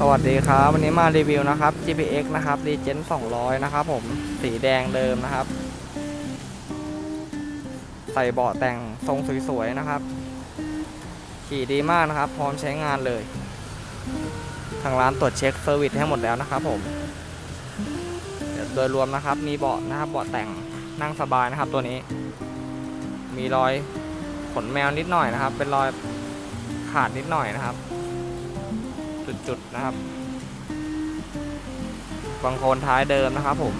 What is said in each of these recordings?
สวัสดีครับ วันนี้มารีวิวนะครับ GPX นะครับ Regen 200 นะครับผมสีแดงเดิมนะครับ ใส่เบาะแต่งทรงสวยๆนะครับ ขี่ดีมากนะครับ พร้อมใช้งานเลย ทางร้านตรวจเช็คเซอร์วิสให้หมดแล้วนะครับผมโดยรวมนะครับมีเบาะนะครับเบาะแต่งนั่งสบายนะครับ ตัวนี้ มีรอยขนแมวนิดหน่อยนะครับ เป็นรอยขาดนิดหน่อยนะครับ จุดๆนะครับ บางโคนท้ายเดิมนะครับผม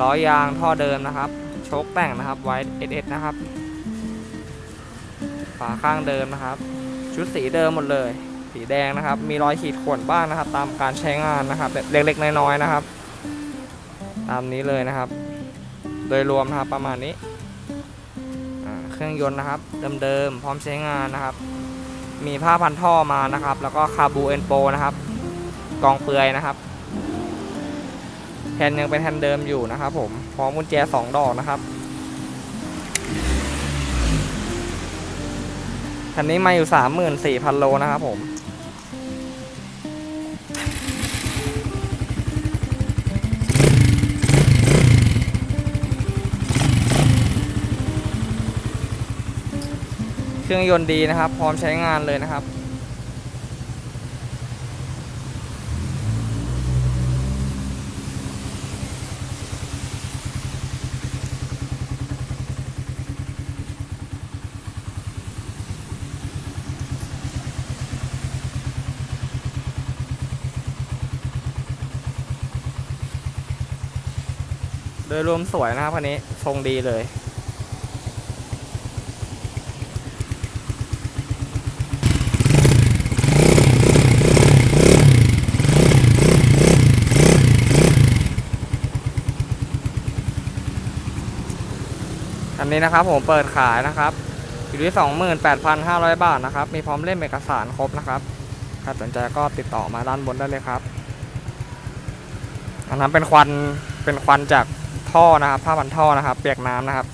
ล้อยางท่อเดิมนะครับ โชคแต่งนะครับไว้ SS นะครับ ฝาข้างเดิมนะครับ ชุดสีเดิมหมดเลย สีแดงนะครับ มีรอยขีดข่วนบ้างนะครับ ตามการใช้งานนะครับเล็กๆน้อยๆนะครับ ตามนี้เลยนะครับ โดยรวมนะครับประมาณนี้เครื่องยนต์นะครับ เดิมๆพร้อมใช้งานนะครับ มีผ้าพันท่อมานะครับ แล้วก็คาบูเอนโปนะครับ กองเปลือยนะครับแฮนยังเป็นแฮนเดิมอยู่นะครับ ผมพร้อมกุญแจสองดอกนะครับคันนี้มาอยู่สามหมื่นสี่พันโลนะครับผม เครื่องยนต์ดีนะครับ พร้อมใช้งานเลยนะครับ โดยรวมสวยนะครับคันนี้ทรงดีเลย อันนี้นะครับผมเปิดขายนะครับอยู่ที่ 28,500 บาทนะครับ มีพร้อมเล่มเอกสารครบนะครับใครสนใจก็ติดต่อมาด้านบนได้เลยครับ อันนั้นเป็นควันเป็นควันจากท่อนะครับผ้าพันท่อนะครับ เปียกน้ำนะครับ